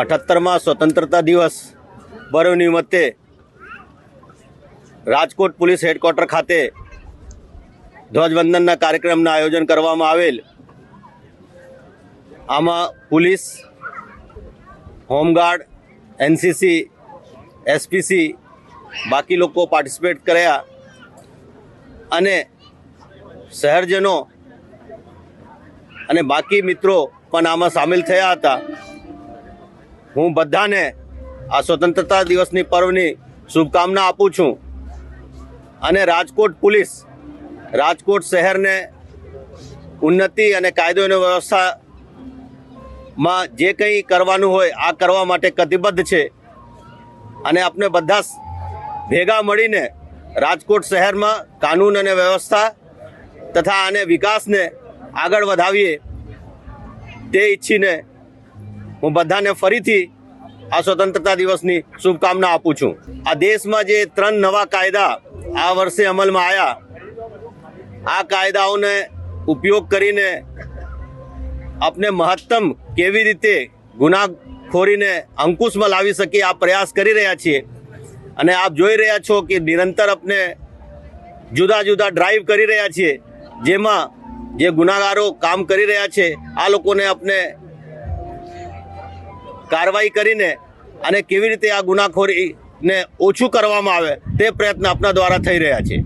અઠ્ઠાત્તરમાં સ્વતંત્રતા દિવસ. પર્વ નિમિત્તે રાજકોટ પોલીસ હેડક્વાર્ટર ખાતે ધ્વજવંદનના કાર્યક્રમના આયોજન કરવામાં આવેલ. આમાં પોલીસ, હોમગાર્ડ, એનસીસી, એસપીસી બાકી લોકો પાર્ટિસિપેટ કર્યા અને શહેરજનો અને બાકી મિત્રો પણ આમાં સામેલ થયા હતા. હું બધાને આ સ્વતંત્રતા દિવસની પર્વની શુભકામના આપું છું. અને રાજકોટ પોલીસ, રાજકોટ શહેરને ઉન્નતિ અને કાયદો અને વ્યવસ્થામાં જે કંઈ કરવાનું હોય આ કરવા માટે કટિબદ્ધ છે. અને આપણે બધા ભેગા મળીને રાજકોટ શહેરમાં કાનૂન અને વ્યવસ્થા તથા આને વિકાસને આગળ વધાવીએ તે ઈચ્છીને હું બધાને ફરીથી આ સ્વતંત્રતા દિવસની શુભકામના આપું છું. આ દેશમાં જે ત્રણ નવા કાયદા આ વર્ષે અમલમાં આવ્યા આ કાયદાઓને ઉપયોગ કરીને આપણે મહત્તમ કેવી રીતે ગુનાખોરીને અંકુશમાં લાવી શકીએ આ પ્રયાસ કરી રહ્યા છીએ. અને આપ જોઈ રહ્યા છો કે નિરંતર આપણે જુદા જુદા ડ્રાઈવ કરી રહ્યા છીએ. જેમાં જે ગુનાગારો કામ કરી રહ્યા છે, આ લોકોને આપણે કાર્યવાહી કરીને અને કેવી રીતે આ ગુનાખોરીને ઓછું કરવામાં આવે તે પ્રયત્ન આપણા દ્વારા થઈ રહ્યા છે.